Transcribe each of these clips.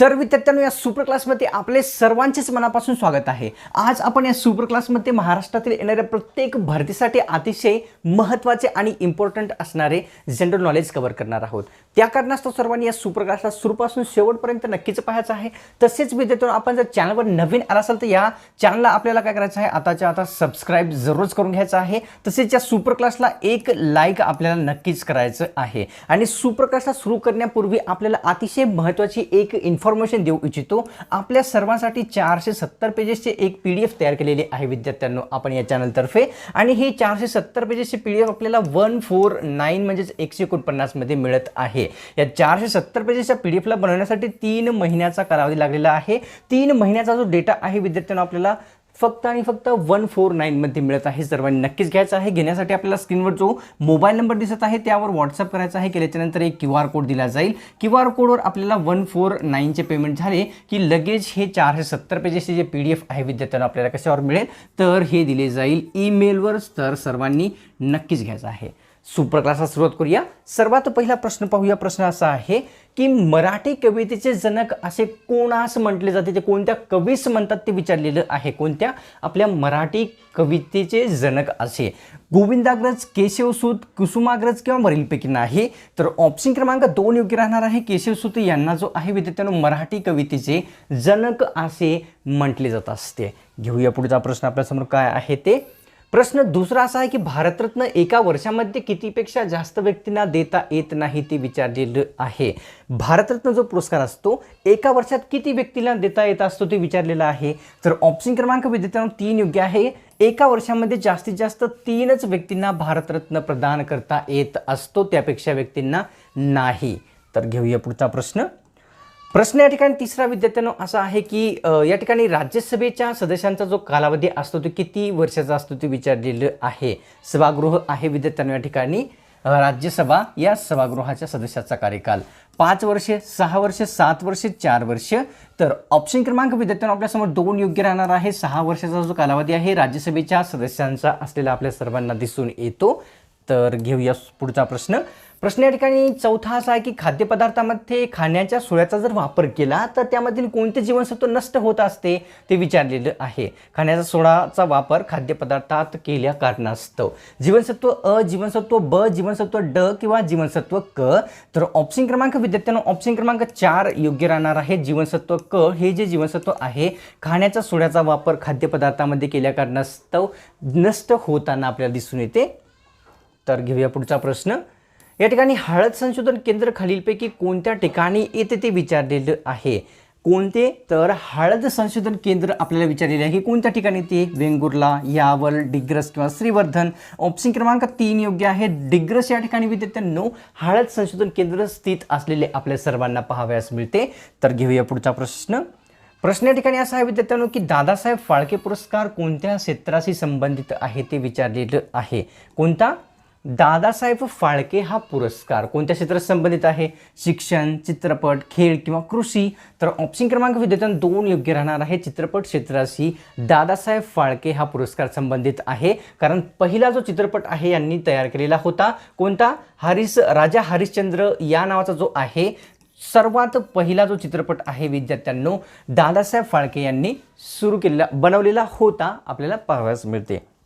तर विद्यार्थ्यांनो या सुपर क्लासमध्ये आपले सर्वांचेच मनापासून स्वागत आहे. आज आपण या सुपर क्लासमध्ये महाराष्ट्रातील येणाऱ्या प्रत्येक भरतीसाठी अतिशय महत्त्वाचे आणि इम्पॉर्टंट असणारे जनरल नॉलेज कव्हर करणार आहोत. त्या कारणास्तव सर्वांनी या सुपर क्लासला सुरूपासून शेवटपर्यंत नक्कीच पाहायचं आहे. तसेच विद्यार्थ्यांनो आपण जर चॅनलवर नवीन आला असाल तर या चॅनलला आपल्याला काय करायचं आहे? आताच्या आता सबस्क्राईब जरूरच करून घ्यायचं आहे. तसेच या सुपर क्लासला एक लाईक आपल्याला नक्कीच करायचं आहे. आणि सुपर क्लासला सुरू करण्यापूर्वी आपल्याला अतिशय महत्त्वाची एक इन्फॉर्मेशन देऊ इच्छितो. आपल्या सर्वांसाठी चारशे सत्तर पेजेसचे एक पी डी एफ तयार केलेली आहे विद्यार्थ्यांनो आपण या चॅनलतर्फे. आणि हे चारशे सत्तर पेजेसचे पी डी एफ आपल्याला वन फोर नाईन म्हणजेच एकशे एकोणपन्नासमध्ये मिळत आहे. या चारशे सत्तर पेजेसच्या पी डी एफला बनवण्यासाठी तीन महिन्याचा कालावधी लागलेला आहे. तीन महिन्याचा जो डेटा आहे विद्यार्थ्यांना आपल्याला फक्त आणि फक्त वन फोर नाईनमध्ये मिळत आहे. सर्वांनी नक्कीच घ्यायचं आहे. घेण्यासाठी आपल्याला स्क्रीनवर जो मोबाईल नंबर दिसत आहे त्यावर व्हॉट्सअप करायचा आहे केल्याच्यानंतर एक क्यू आर कोड दिला जाईल. क्यू आर कोडवर आपल्याला वन फोर नाईनचे पेमेंट झाले की लगेच हे चारशे सत्तर पेजेसचे जे पी डी एफ आहे विद्यार्थ्यांना आपल्याला कशावर मिळेल तर हे दिले जाईल ईमेलवर. तर सर्वांनी नक्कीच घ्यायचं आहे. सुपर क्लासला सुरुवात करूया. सर्वात पहिला प्रश्न पाहूया. प्रश्न असा आहे की मराठी कवितेचे जनक असे कोणास म्हटले जाते? ते कोणत्या कवीस म्हणतात ते विचारलेलं आहे. कोणत्या? आपल्या मराठी कवितेचे जनक असे. गोविंदाग्रज केशवसूत कुसुमाग्रज किंवा वरीलपैकी नाही. तर ऑप्शन क्रमांक दोन योग्य राहणार आहे. केशवसूत यांना जो आहे विद्यार्थ्यांनो मराठी कवितेचे जनक असे म्हटले जात असते. घेऊया पुढचा प्रश्न. आपल्यासमोर काय आहे ते? प्रश्न दुसरा असा आहे की भारतरत्न एका वर्षामध्ये कितीपेक्षा जास्त व्यक्तींना देता येत नाही ते विचारलेलं आहे. भारतरत्न जो पुरस्कार असतो एका वर्षात किती व्यक्तीला देता येत असतो ते विचारलेलं आहे. तर ऑप्शन क्रमांक विद्यार्थ्यांना तीन योग्य आहे. एका वर्षामध्ये जास्तीत जास्त तीनच व्यक्तींना भारतरत्न प्रदान करता येत असतो त्यापेक्षा व्यक्तींना नाही. तर घेऊया पुढचा प्रश्न. प्रश्न या ठिकाणी तिसरा विद्यार्थ्यांनो असा आहे की या ठिकाणी राज्यसभेच्या सदस्यांचा जो कालावधी असतो तो किती वर्षाचा असतो ते विचारलेलं आहे. सभागृह आहे विद्यार्थ्यांनो या ठिकाणी. राज्यसभा या सभागृहाच्या सदस्याचा कार्यकाल पाच वर्षे सहा वर्षे सात वर्षे चार वर्ष. तर ऑप्शन क्रमांक विद्यार्थ्यांना आपल्यासमोर दोन योग्य राहणार आहे. सहा वर्षाचा जो कालावधी आहे राज्यसभेच्या सदस्यांचा असलेला आपल्या सर्वांना दिसून येतो. तर घेऊया पुढचा प्रश्न. प्रश्न या ठिकाणी चौथा असा आहे की खाद्यपदार्थामध्ये खाण्याच्या सोळ्याचा जर वापर केला तर त्यामधील कोणते जीवनसत्व नष्ट होत असते ते विचारलेलं आहे. खाण्याचा सोडाचा वापर खाद्यपदार्थात केल्या कारणास्तव. जीवनसत्व अ जीवनसत्व ब जीवनसत्व ड किंवा जीवनसत्व क तर ऑप्शन क्रमांक विद्यार्थ्यांना ऑप्शन क्रमांक चार योग्य राहणार आहे जीवनसत्व क. हे जे जीवनसत्व आहे खाण्याच्या सोड्याचा वापर खाद्यपदार्थामध्ये केल्या कारणास्तव नष्ट होताना आपल्याला दिसून येते. तर घेऊया पुढचा प्रश्न. या ठिकाणी हळद संशोधन केंद्र खालीलपैकी कोणत्या ठिकाणी येते ते विचारलेलं आहे? कोणते? तर हळद संशोधन केंद्र आपल्याला विचारलेले आहे कोणत्या ठिकाणी ते वेंगुर्ला यावल डिग्रस किंवा श्रीवर्धन. ऑप्शन क्रमांक तीन योग्य आहे. डिग्रस या ठिकाणी विद्यार्थ्यांनो हळद संशोधन केंद्र स्थित असलेले आपल्या सर्वांना पाहावयास मिळते. तर घेऊया पुढचा प्रश्न. प्रश्न या ठिकाणी असा आहे विद्यार्थ्यांनो की दादासाहेब फाळके पुरस्कार कोणत्या क्षेत्राशी संबंधित आहे ते विचारलेलं आहे? कोणता? दादासाहेब फाळके हा पुरस्कार कोणत्या क्षेत्रात संबंधित आहे? शिक्षण चित्रपट खेळ किंवा कृषी? तर ऑप्शन क्रमांक विद्यार्थ्यांना दोन योग्य राहणार आहे. चित्रपट क्षेत्राशी दादासाहेब फाळके हा पुरस्कार संबंधित आहे. कारण पहिला जो चित्रपट आहे यांनी तयार केलेला होता. कोणता? हरिस राजा हरिश्चंद्र या नावाचा जो आहे. सर्वात पहिला जो चित्रपट आहे विद्यार्थ्यांनो दादासाहेब फाळके यांनी सुरू केलेला बनवलेला होता. आपल्याला पाहावयास मिळते.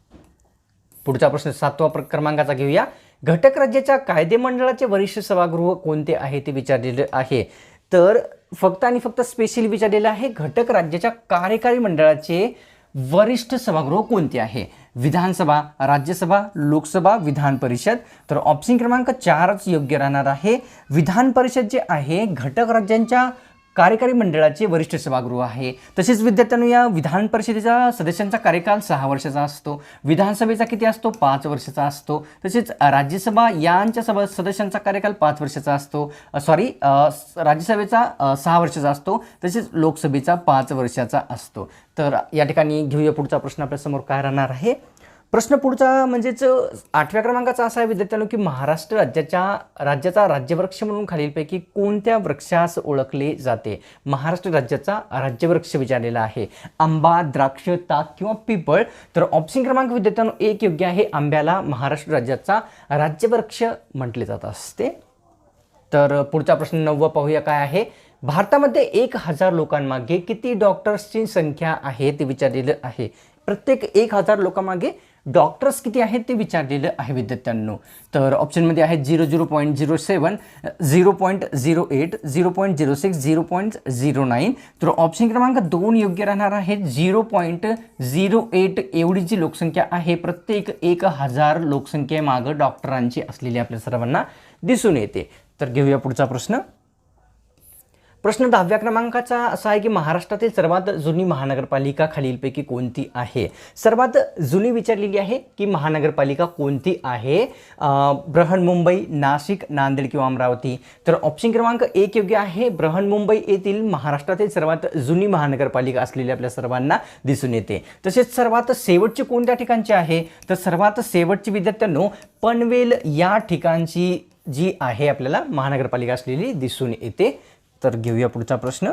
पुढचा प्रश्न सातवा क्रमांकाचा घेऊया. घटक राज्याच्या कायदेमंडळाचे वरिष्ठ सभागृह कोणते आहे ते विचारलेले आहे. तर फक्त आणि फक्त स्पेशली विचारलेलं आहे घटक राज्याच्या कार्यकारी मंडळाचे वरिष्ठ सभागृह कोणते आहे? विधानसभा राज्यसभा लोकसभा विधान परिषद. तर ऑप्शन क्रमांक चारच योग्य राहणार आहे. विधान परिषद जे आहे घटक राज्यांच्या कार्यकारी मंडळाचे वरिष्ठ सभागृह आहे. तसेच विद्यार्थ्यांनो या विधान परिषदेच्या सदस्यांचा कार्यकाल सहा वर्षाचा असतो. विधानसभेचा किती असतो? पाच वर्षाचा असतो. तसेच राज्यसभा यांच्या सभा सदस्यांचा कार्यकाल पाच वर्षाचा असतो. सॉरी राज्यसभेचा सहा वर्षाचा असतो. तसेच लोकसभेचा पाच वर्षाचा असतो. तर या ठिकाणी घेऊया पुढचा प्रश्न आपल्यासमोर काय राहणार आहे. प्रश्न पुढचा म्हणजेच आठव्या क्रमांकाचा असा आहे विद्यार्थ्यांनो की महाराष्ट्र राज्याच्या राज्याचा राज्यवृक्ष म्हणून खालीलपैकी कोणत्या वृक्षास ओळखले जाते? महाराष्ट्र राज्याचा राज्यवृक्ष विचारलेला आहे. आंबा द्राक्ष ताक किंवा पिपळ. तर ऑप्शन क्रमांक विद्यार्थ्यांनो एक योग्य आहे. आंब्याला महाराष्ट्र राज्याचा राज्यवृक्ष म्हटले जात असते. तर पुढचा प्रश्न नववा पाहूया काय आहे? भारतामध्ये एक हजार लोकांमागे किती डॉक्टर्सची संख्या आहे ते विचारलेलं आहे. प्रत्येक एक हजार लोकांमागे डॉक्टर्स किती आहेत ते विचारलेलं आहे विद्यार्थ्यांनो. तर ऑप्शनमध्ये आहे zero zero point zero seven zero point zero eight zero point zero six zero point zero nine. तर ऑप्शन क्रमांक दोन योग्य राहणार आहे. झिरो पॉईंट झिरो एट एवढी जी लोकसंख्या आहे. प्रत्येक एक हजार लोकसंख्येमागं डॉक्टरांची असलेली आपल्या सर्वांना दिसून येते. तर घेऊया पुढचा प्रश्न. प्रश्न दहाव्या क्रमांकाचा असा आहे की महाराष्ट्रातील सर्वात जुनी महानगरपालिका खालीलपैकी कोणती आहे? सर्वात जुनी विचारलेली आहे की महानगरपालिका कोणती आहे? अं, बृहन्मुंबई नाशिक नांदेड किंवा अमरावती. तर ऑप्शन क्रमांक एक योग्य आहे. बृहन्मुंबई येथील महाराष्ट्रातील सर्वात जुनी महानगरपालिका असलेली आपल्या सर्वांना दिसून येते. तसेच सर्वात शेवटची कोणत्या ठिकाणची आहे? तर सर्वात शेवटची विद्यार्थ्यांनो पनवेल या ठिकाणची जी आहे आपल्याला महानगरपालिका असलेली दिसून येते. तर घेऊया पुढचा प्रश्न.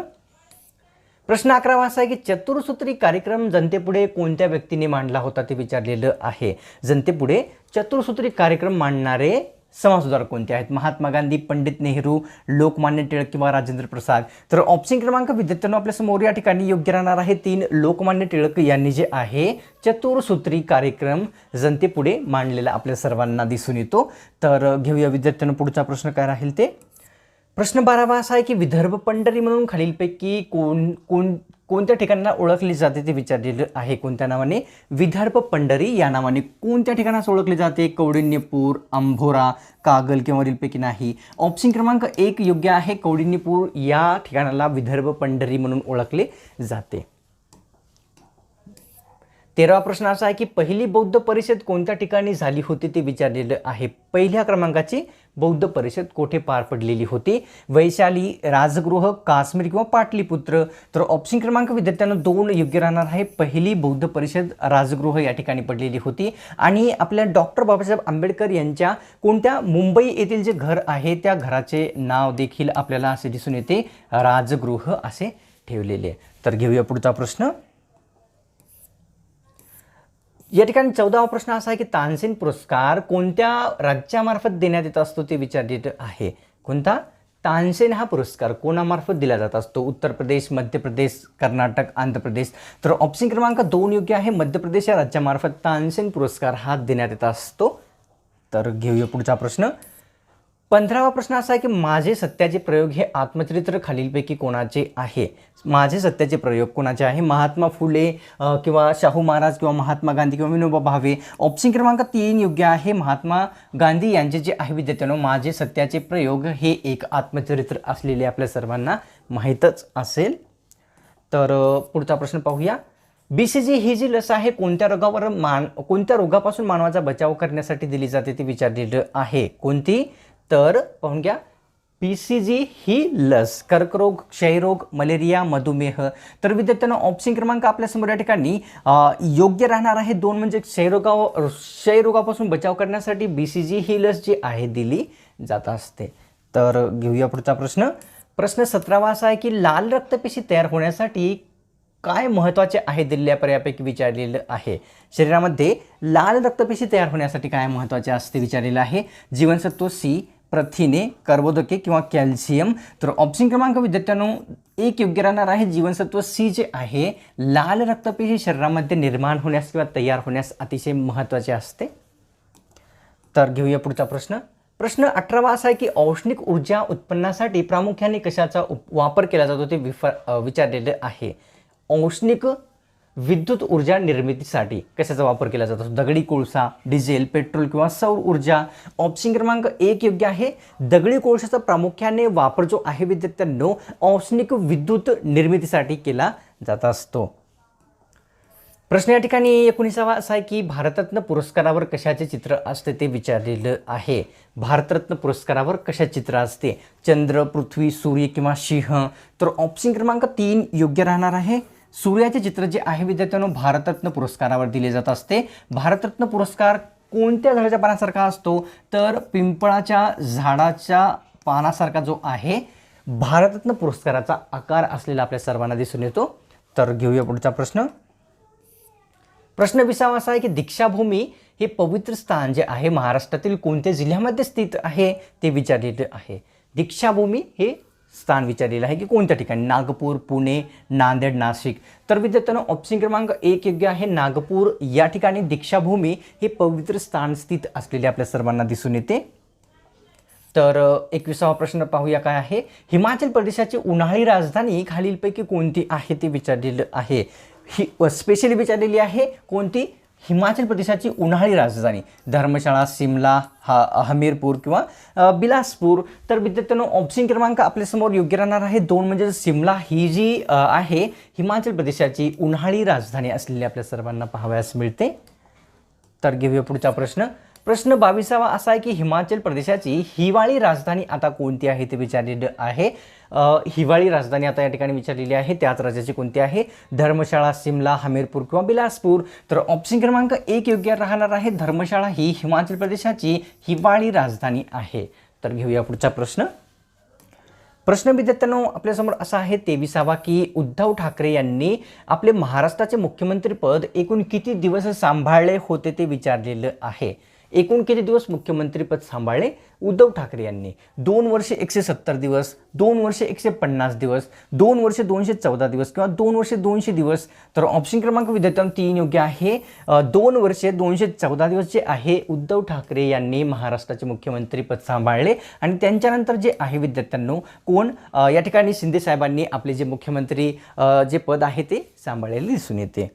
प्रश्न अकरावा असा आहे की चतुर्सूत्री कार्यक्रम जनतेपुढे कोणत्या व्यक्तीने मांडला होता ते विचारलेलं आहे. जनतेपुढे चतुर्सूत्री कार्यक्रम मांडणारे समाजसुधारक कोणते आहेत? महात्मा गांधी पंडित नेहरू लोकमान्य टिळक किंवा राजेंद्र प्रसाद? तर ऑप्शन क्रमांक विद्यार्थ्यांनो आपल्यासमोर या ठिकाणी योग्य राहणार आहे. तीन लोकमान्य टिळक यांनी जे आहे चतुर्सूत्री कार्यक्रम जनतेपुढे मांडलेला आपल्या सर्वांना दिसून येतो. तर घेऊया विद्यार्थ्यांना पुढचा प्रश्न काय राहील ते? प्रश्न बारावा असा आहे की विदर्भ पंढरी म्हणून खालीलपैकी कोण कोण कोणत्या ठिकाणाला ओळखली जाते ते विचारलेलं आहे कोणत्या नावाने? विदर्भ पंढरी या नावाने कोणत्या ठिकाणास ओळखले जाते? कौडिण्यपूर अंभोरा कागल किंवा वरीलपैकी नाही. ऑप्शन क्रमांक एक योग्य आहे. कौडिण्यपूर या ठिकाणाला विदर्भ पंढरी म्हणून ओळखले जाते. तेरावा प्रश्न असा आहे की पहिली बौद्ध परिषद कोणत्या ठिकाणी झाली होती ते विचारलेलं आहे. पहिल्या क्रमांकाची बौद्ध परिषद कोठे पार पडलेली होती? वैशाली राजगृह काश्मीर किंवा पाटलीपुत्र? तर ऑप्शन क्रमांक विद्यार्थ्यांना दोन योग्य राहणार आहे. पहिली बौद्ध परिषद राजगृह या ठिकाणी पडलेली होती. आणि आपल्या डॉक्टर बाबासाहेब आंबेडकर यांच्या कोणत्या मुंबई येथील जे घर आहे त्या घराचे नाव देखील आपल्याला असे दिसून येते. राजगृह असे ठेवलेले आहे. तर घेऊया पुढचा प्रश्न. या ठिकाणी चौदावा प्रश्न असा आहे की तानसेन पुरस्कार कोणत्या राज्यामार्फत देण्यात येत असतो ते विचारलेलं आहे. कोणता? तानसेन हा पुरस्कार कोणामार्फत दिला जात असतो? उत्तर प्रदेश मध्य प्रदेश कर्नाटक आंध्र प्रदेश. तर ऑप्शन क्रमांक दोन योग्य आहे. मध्य प्रदेश या राज्यामार्फत तानसेन पुरस्कार हा देण्यात येत असतो. तर घेऊया पुढचा प्रश्न. पंधरावा प्रश्न असा आहे की माझे सत्याचे प्रयोग हे आत्मचरित्र खालीलपैकी कोणाचे आहे? माझे सत्याचे प्रयोग कोणाचे आहे? महात्मा फुले किंवा शाहू महाराज किंवा महात्मा गांधी किंवा विनोबा भावे? ऑप्शन क्रमांक तीन योग्य आहे. महात्मा गांधी यांचे जे आहे विद्यार्थ्यांनो माझे सत्याचे प्रयोग हे एक आत्मचरित्र असलेले आपल्या सर्वांना माहीतच असेल. तर पुढचा प्रश्न पाहूया. बी सी जी ही जी लस आहे कोणत्या रोगावर मान कोणत्या रोगापासून मानवाचा बचाव करण्यासाठी दिली जाते ते विचारलेलं आहे. कोणती? तर पाहून घ्या पी सी जी ही लस कर्करोग क्षयरोग मलेरिया मधुमेह. तर विद्यार्थ्यांना ऑप्शन क्रमांक आपल्यासमोर या ठिकाणी योग्य राहणार आहे दोन म्हणजे क्षयरोगा क्षयरोगापासून बचाव करण्यासाठी बी सी जी ही लस जी आहे दिली जात असते. तर घेऊया पुढचा प्रश्न. प्रश्न सतरावा असा आहे की लाल रक्तपेशी तयार होण्यासाठी काय महत्त्वाचे आहे दिलेल्या पर्यायापैकी विचारलेलं आहे. शरीरामध्ये लाल रक्तपेशी तयार होण्यासाठी काय महत्त्वाचे असते विचारलेलं आहे. जीवनसत्व सी प्रथिने कर्बोदके किंवा कॅल्शियम. तर ऑप्शन क्रमांक विद्यार्थ्यांनो एक योग्य राहणार आहे जीवनसत्व सी जे आहे. लाल रक्तपेशी शरीरामध्ये निर्माण होण्यास किंवा तयार होण्यास अतिशय महत्त्वाचे असते. तर घेऊया पुढचा प्रश्न. प्रश्न अठरावा असा आहे की औष्णिक ऊर्जा उत्पन्नासाठी प्रामुख्याने कशाचा उप वापर केला जातो ते विफा विचारलेले विचारलेलं आहे. औष्णिक विद्युत ऊर्जा निर्मितीसाठी कशाचा वापर केला जातो दगडी कोळसा डिझेल पेट्रोल किंवा सौर ऊर्जा. ऑप्शन क्रमांक एक योग्य आहे. दगडी कोळशाचा प्रामुख्याने वापर जो आहे विद्यार्थ्यांनो औष्णिक विद्युत निर्मितीसाठी केला जात असतो. प्रश्न या ठिकाणी एकोणीसावा असा आहे की भारतरत्न पुरस्कारावर कशाचे चित्र असते ते विचारलेलं आहे. भारतरत्न पुरस्कारावर कशा चित्र असते? चंद्र पृथ्वी सूर्य किंवा सिंह. तर ऑप्शन क्रमांक तीन योग्य राहणार आहे. सूर्याचे चित्र जे आहे विद्यार्थ्यांनो भारतरत्न पुरस्कारावर दिले जात असते. भारतरत्न पुरस्कार कोणत्या झाडाच्या पानासारखा असतो? तर पिंपळाच्या झाडाच्या पानासारखा जो आहे भारतरत्न पुरस्काराचा आकार असलेला आपल्या सर्वांना दिसून येतो. तर घेऊया पुढचा प्रश्न. प्रश्न विसावा असा आहे की दीक्षाभूमी हे पवित्र स्थान जे आहे महाराष्ट्रातील कोणत्या जिल्ह्यामध्ये स्थित आहे ते विचारलेले आहे. दीक्षाभूमी हे स्थान विचारलेलं आहे की कोणत्या ठिकाणी? नागपूर पुणे नांदेड नाशिक. तर विद्यार्थ्यांनो ऑप्शन क्रमांक एक योग्य आहे. नागपूर या ठिकाणी दीक्षाभूमी हे पवित्र स्थान स्थित असलेले आपल्या सर्वांना दिसून येते. तर एकविसावा प्रश्न पाहूया काय आहे? हिमाचल प्रदेशाची उन्हाळी राजधानी खालीलपैकी कोणती आहे ते विचारलेलं आहे. ही स्पेशली विचारलेली आहे कोणती? हिमाचल प्रदेशाची उन्हाळी राजधानी धर्मशाळा सिमला हा हमीरपूर किंवा बिलासपूर. तर विद्यार्थ्यांनो ऑप्शन क्रमांक आपल्यासमोर योग्य राहणार आहे. दोन म्हणजे सिमला ही जी आहे हिमाचल प्रदेशाची उन्हाळी राजधानी असलेली आपल्या सर्वांना पाहावयास मिळते. तर घेऊया पुढचा प्रश्न. प्रश्न बावीसावा असा आहे की हिमाचल प्रदेशाची हिवाळी राजधानी आता कोणती आहे ते विचारलेलं आहे. हिवाळी राजधानी आता या ठिकाणी विचारलेली आहे त्याच राज्याची कोणती आहे? धर्मशाळा सिमला हमीरपूर किंवा बिलासपूर. तर ऑप्शन क्रमांक एक योग्य राहणार आहे. धर्मशाळा ही हिमाचल प्रदेशाची हिवाळी राजधानी आहे. तर घेऊया पुढचा प्रश्न. प्रश्न विद्यार्थ्यांनो आपल्यासमोर असा आहे तेविसावा की उद्धव ठाकरे यांनी आपले महाराष्ट्राचे मुख्यमंत्रीपद एकूण किती दिवस सांभाळले होते ते विचारलेलं आहे. एकूण किती दिवस मुख्यमंत्रीपद सांभाळले? उद्धव ठाकरे यांनी. दोन वर्षे एकशे सत्तर दिवस दोन वर्षे एकशे पन्नास दिवस दोन वर्षे दोनशे चौदा दिवस किंवा दोन वर्षे दोनशे दिवस. तर ऑप्शन क्रमांक विद्यार्थ्यांना तीन योग्य आहे. दोन वर्षे दोनशे चौदा दिवस जे आहे उद्धव ठाकरे यांनी महाराष्ट्राचे मुख्यमंत्रीपद सांभाळले. आणि त्यांच्यानंतर जे आहे विद्यार्थ्यांनो कोण? या ठिकाणी शिंदे साहेबांनी आपले जे मुख्यमंत्री जे पद आहे ते सांभाळलेले दिसून येते.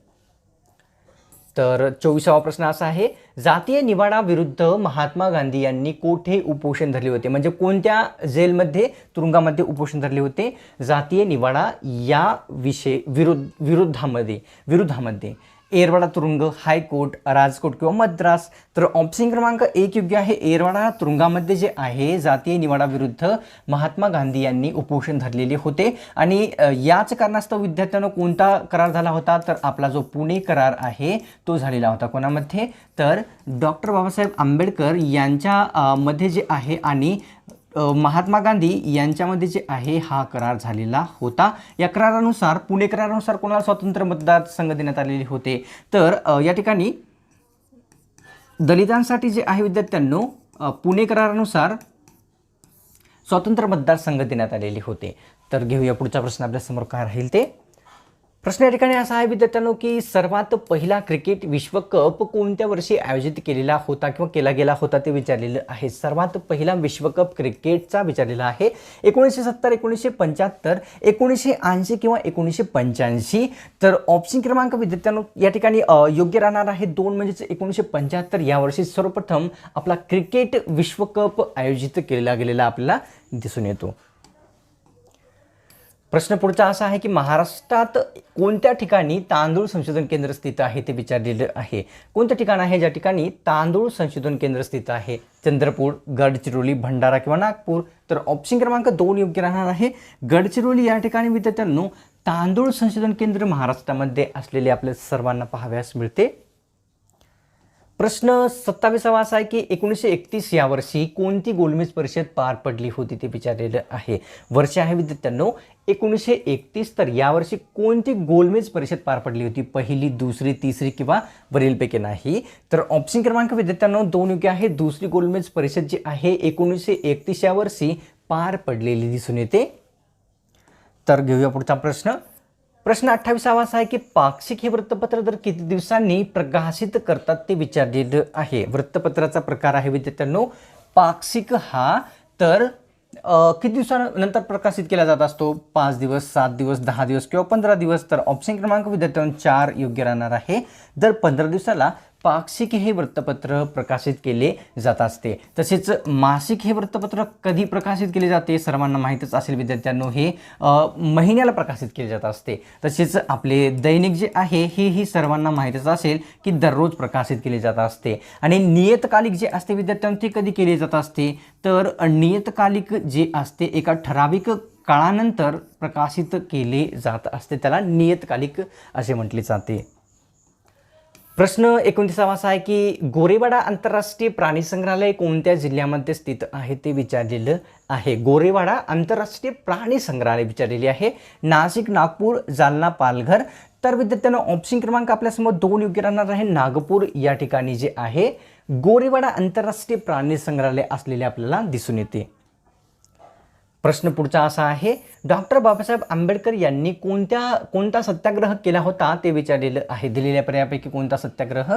तर चोवीसावा प्रश्न असा आहे जातीय निवाडा विरुद्ध महात्मा गांधी यांनी कोठे उपोषण धरले होते? म्हणजे कोणत्या जेलमध्ये तुरुंगामध्ये उपोषण धरले होते? जातीय निवाडा या विषय विरुद्ध विरुद्धामध्ये विरुद्धामध्ये. एरवाडा तुरुंग हायकोर्ट राजकोट किंवा मद्रास. तर ऑप्शन क्रमांक एक योग्य आहे एरवाडा तुरुंगामध्ये जे आहे जातीय निवाडाविरुद्ध महात्मा गांधी यांनी उपोषण धरलेले होते. आणि याच कारणास्तव विद्यार्थ्यांना कोणता करार झाला होता? तर आपला जो पुणे करार आहे तो झालेला होता. कोणामध्ये? तर डॉक्टर बाबासाहेब आंबेडकर यांच्या मध्ये जे आहे आणि महात्मा गांधी यांच्यामध्ये जे आहे हा करार झालेला होता. या करारानुसार पुणे करारानुसार कोणाला स्वतंत्र मतदारसंघ देण्यात आलेले होते? तर या ठिकाणी दलितांसाठी जे आहे विद्यार्थ्यांनो पुणे करारानुसार स्वतंत्र मतदारसंघ देण्यात आलेले होते. तर घेऊया पुढचा प्रश्न आपल्यासमोर काय राहील ते. प्रश्न या ठिकाणी असा आहे विद्यार्थ्यांनो की सर्वात पहिला क्रिकेट विश्वकप कोणत्या वर्षी आयोजित केलेला होता किंवा केला गेला होता ते विचारलेलं आहे. सर्वात पहिला विश्वकप क्रिकेटचा विचारलेला आहे. एकोणीसशे सत्तर एकोणीसशे पंच्याहत्तर एकोणीसशे ऐंशी किंवा एकोणीसशे पंच्याऐंशी. तर ऑप्शन क्रमांक विद्यार्थ्यांनो या ठिकाणी योग्य राहणार आहे दोन म्हणजेच एकोणीसशे पंच्याहत्तर. यावर्षी सर्वप्रथम आपला क्रिकेट विश्वकप आयोजित केला गेलेला आपल्याला दिसून येतो. प्रश्न पुढचा असा आहे की महाराष्ट्रात कोणत्या ठिकाणी तांदूळ संशोधन केंद्र स्थित आहे ते विचारलेलं आहे? कोणतं ठिकाण आहे ज्या ठिकाणी तांदूळ संशोधन केंद्र स्थित आहे? चंद्रपूर गडचिरोली भंडारा किंवा नागपूर? तर ऑप्शन क्रमांक दोन योग्य राहणार आहे. गडचिरोली या ठिकाणी विद्यार्थ्यांनो तांदूळ संशोधन केंद्र महाराष्ट्रामध्ये असलेले आपल्या सर्वांना पाहाव्यास मिळते. प्रश्न सत्तावीसावा असा आहे की एकोणीसशे एकतीस या वर्षी कोणती गोलमेज परिषद पार पडली होती ते विचारलेलं आहे. वर्ष आहे विद्यार्थ्यांनो एकोणीसशे एकतीस तर यावर्षी कोणती गोलमेज परिषद पार पडली होती? पहिली दुसरी तिसरी किंवा वरीलपैकी नाही. तर ऑप्शन क्रमांक विद्यार्थ्यांनो दोन योग्य आहे. दुसरी गोलमेज परिषद जी आहे एकोणीसशे एकतीस या वर्षी पार पडलेली दिसून येते. तर घेऊया पुढचा प्रश्न. प्रश्न अठ्ठावीसावा असा आहे की पाक्षिक हे वृत्तपत्र दर किती दिवसांनी प्रकाशित करतात ते विचारलेलं आहे. वृत्तपत्राचा प्रकार आहे विद्यार्थ्यांनो पाक्षिक हा तर किती दिवसानंतर प्रकाशित केला जात असतो? पाच दिवस सात दिवस दहा दिवस किंवा पंधरा दिवस? तर ऑप्शन क्रमांक विद्यार्थ्यांनो चार योग्य राहणार आहे. दर पंधरा दिवसाला पाक्षिक हे वृत्तपत्र प्रकाशित केले जात असते. तसेच मासिक हे वृत्तपत्र कधी प्रकाशित केले जाते सर्वांना माहीतच असेल विद्यार्थ्यांनो हे महिन्याला प्रकाशित केले जात असते. तसेच आपले दैनिक जे आहे हे ही सर्वांना माहीतच असेल की दररोज प्रकाशित केले जात असते. आणि नियतकालिक जे असते विद्यार्थ्यांनो ते कधी केले जात असते? तर नियतकालिक जे असते एका ठराविक काळानंतर प्रकाशित केले जात असते. त्याला नियतकालिक असे म्हटले जाते. प्रश्न एकोणतीसावा असा आहे की गोरेवाडा आंतरराष्ट्रीय प्राणी संग्रहालय कोणत्या जिल्ह्यामध्ये स्थित आहे ते विचारलेलं आहे. गोरेवाडा आंतरराष्ट्रीय प्राणी संग्रहालय विचारलेली आहे. नाशिक नागपूर जालना पालघर. तर विद्यार्थ्यांना ऑप्शन क्रमांक आपल्यासमोर दोन योग्य राहणार आहे. नागपूर या ठिकाणी जे आहे गोरेवाडा आंतरराष्ट्रीय प्राणी संग्रहालय असलेले आपल्याला दिसून येते. प्रश्न पुढचा असा आहे डॉक्टर बाबासाहेब आंबेडकर यांनी कोणत्या कोणता सत्याग्रह केला होता ते विचारलेलं आहे. दिलेल्या पर्यायापैकी कोणता सत्याग्रह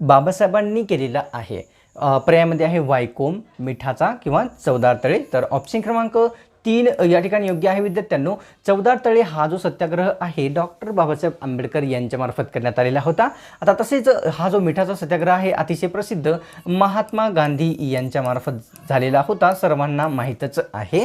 बाबासाहेबांनी केलेला आहे. पर्यायामध्ये आहे वायकोम मिठाचा किंवा चवदार तळे. तर ऑप्शन क्रमांक तीन या ठिकाणी योग्य आहे विद्यार्थ्यांनो. चौदा तळे हा जो सत्याग्रह आहे डॉक्टर बाबासाहेब आंबेडकर यांच्यामार्फत करण्यात आलेला होता. आता तसेच हा जो मिठाचा सत्याग्रह आहे अतिशय प्रसिद्ध महात्मा गांधी यांच्यामार्फत झालेला होता. सर्वांना माहीतच आहे.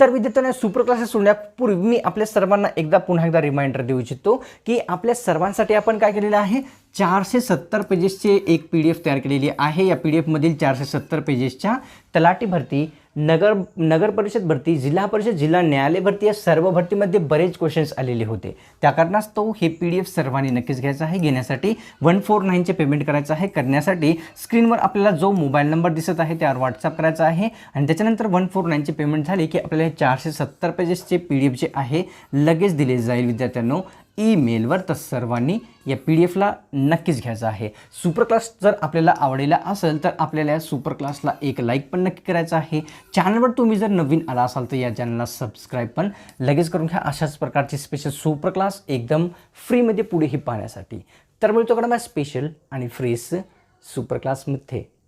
तर विद्यार्थ्यांना सुपर क्लासेस सोडण्यापूर्वी मी आपल्या सर्वांना एकदा पुन्हा एकदा रिमाइंडर देऊ इच्छितो की आपल्या सर्वांसाठी आपण काय केलेलं आहे? चारशे सत्तर पेजेसचे एक पी डी एफ तयार केलेली आहे. या पी डी एफमधील चारशे सत्तर पेजेसच्या तलाटी भरती नगर नगर परिषद भरती जिल्हा परिषद जिल्हा न्यायालय भरती या सर्व भरतीमध्ये बरेच क्वेश्चन्स आलेले होते. त्या कारणास्तव हे पी डी एफ सर्वांनी नक्कीच घ्यायचं आहे. घेण्यासाठी वन फोर नाईनचे पेमेंट करायचं आहे. करण्यासाठी स्क्रीनवर आपल्याला जो मोबाईल नंबर दिसत आहे त्यावर व्हॉट्सअप करायचा आहे. आणि त्याच्यानंतर वन फोर नाईनचे पेमेंट झाले की आपल्याला हे चारशे सत्तर पेजेसचे पी डी एफ जे आहे लगेच दिले जाईल विद्यार्थ्यांनो. ईमेलवर तर सर्वांनी या पी डी एफला नक्कीच घ्यायचं आहे. सुपर क्लास जर आपल्याला आवडलेला असेल तर आपल्याला या सुपर क्लासला एक लाईक पण नक्की करायचं आहे. चॅनलवर तुम्ही जर नवीन आला असाल तर या चॅनलला सबस्क्राईब पण लगेच करून घ्या अशाच प्रकारची स्पेशल सुपर क्लास एकदम फ्रीमध्ये पुढेही पाहण्यासाठी. तर मिळतो कडे स्पेशल आणि फ्रेश सुपर क्लासमध्ये